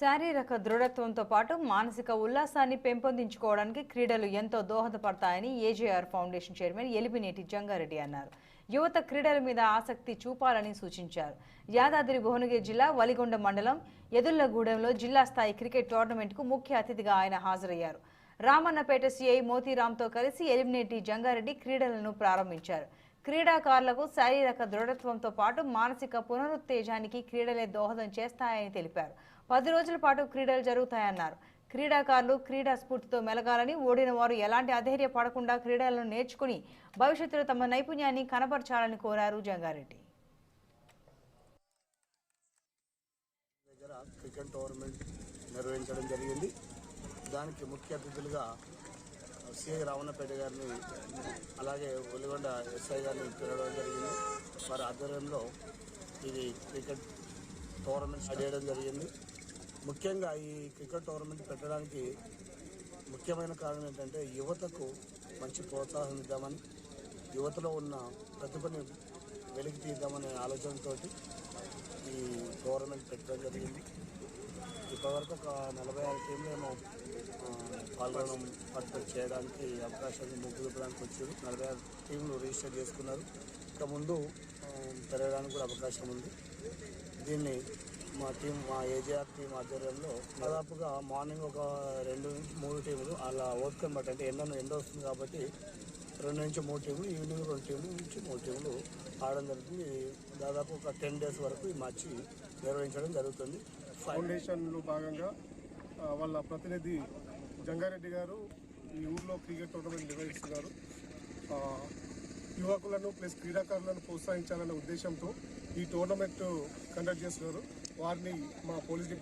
శారీరక దృఢత్వంతో పాటు మానసిక ఉల్లాసాన్ని పెంపొందించుకోవడానికి క్రీడలు ఎంతో దోహదపడతాయని AJR foundation chairman Elipineti Jangareddy అన్నారు. యువత క్రీడల మీద ఆసక్తి చూపాలని సూచించారు. యాదాద్రి భువనగిరి జిల్లా వలిగొండ మండలం ఎదుళ్ళగూడెంలో జిల్లా స్థాయి క్రికెట్ టోర్నమెంట్కు ముఖ్య అతిథిగా ఆయన హాజరయ్యారు. రామన్నపేట సీఐ మోతీరామ్తో కలిసి ఎలిమినేటి జంగారెడ్డి క్రీడలను ప్రారంభించారు. క్రీడాకారులకు శారీరక దృఢత్వంతో పాటు మానసిక పునరుత్తేజానికి క్రీడలే దోహదం చేస్తాయని తెలిపారు. పది రోజుల పాటు క్రీడలు జరుగుతాయన్నారు. క్రీడాకారులు క్రీడా స్ఫూర్తితో మెలగాలని ఓడిన వారు ఎలాంటి అధైర్య పడకుండా క్రీడలను నేర్చుకుని భవిష్యత్తులో తమ నైపుణ్యాన్ని కనపరచాలని కోరారు జంగారెడ్డి. క్రికెట్ టోర్నమెంట్ నిర్వహించడం జరిగింది. దానికి ముఖ్య అతిథులుగా సిఐ రావణపేట గారిని అలాగే ఒలిగొండ ఎస్ఐ గారిని పిలవడం జరిగింది. వారి ఆధ్వర్యంలో ఇది క్రికెట్ టోర్నమెంట్ చేయడం జరిగింది. ముఖ్యంగా ఈ క్రికెట్ టోర్నమెంట్ పెట్టడానికి ముఖ్యమైన కారణం ఏంటంటే యువతకు మంచి ప్రోత్సాహం ఇద్దామని యువతలో ఉన్న ప్రతిభని వెలికి తీద్దామనే ఆలోచనతో ఈ టోర్నమెంట్ పెట్టడం జరిగింది. ఇప్పటివరకు ఒక నలభై ఆరు టీంలు ఏమో పాల్గొనడం పార్టిసిపేట్ చేయడానికి అవకాశాన్ని ముగ్గు చూపడానికి వచ్చారు. నలభై ఆరు టీంలు రిజిస్టర్ చేసుకున్నారు. ఇక ముందు పెరగడానికి కూడా అవకాశం ఉంది. దీన్ని మా టీం మా ఏజీఆర్ టీం ఆధ్వర్యంలో దాదాపుగా మార్నింగ్ ఒక రెండు నుంచి మూడు టీములు అలా ఓపికని బట్టి అంటే ఎండ ఎండ వస్తుంది కాబట్టి రెండు నుంచి మూడు టీములు ఈవినింగ్ రెండు టీములు నుంచి మూడు టీములు ఆడడం జరుగుతుంది దాదాపు ఒక టెన్ డేస్ వరకు ఈ మ్యాచ్ నిర్వహించడం జరుగుతుంది. ఫౌండేషన్లో భాగంగా వాళ్ళ ప్రతినిధి జంగారెడ్డి గారు ఈ ఊర్లో క్రికెట్ టోర్నమెంట్ నిర్వహిస్తున్నారు. యువకులను ప్లస్ క్రీడాకారులను ప్రోత్సహించాలనే ఉద్దేశంతో ఈ టోర్నమెంట్ కండక్ట్ చేస్తున్నారు. వారిని మా పోలీస్ డిపార్ట్మెంట్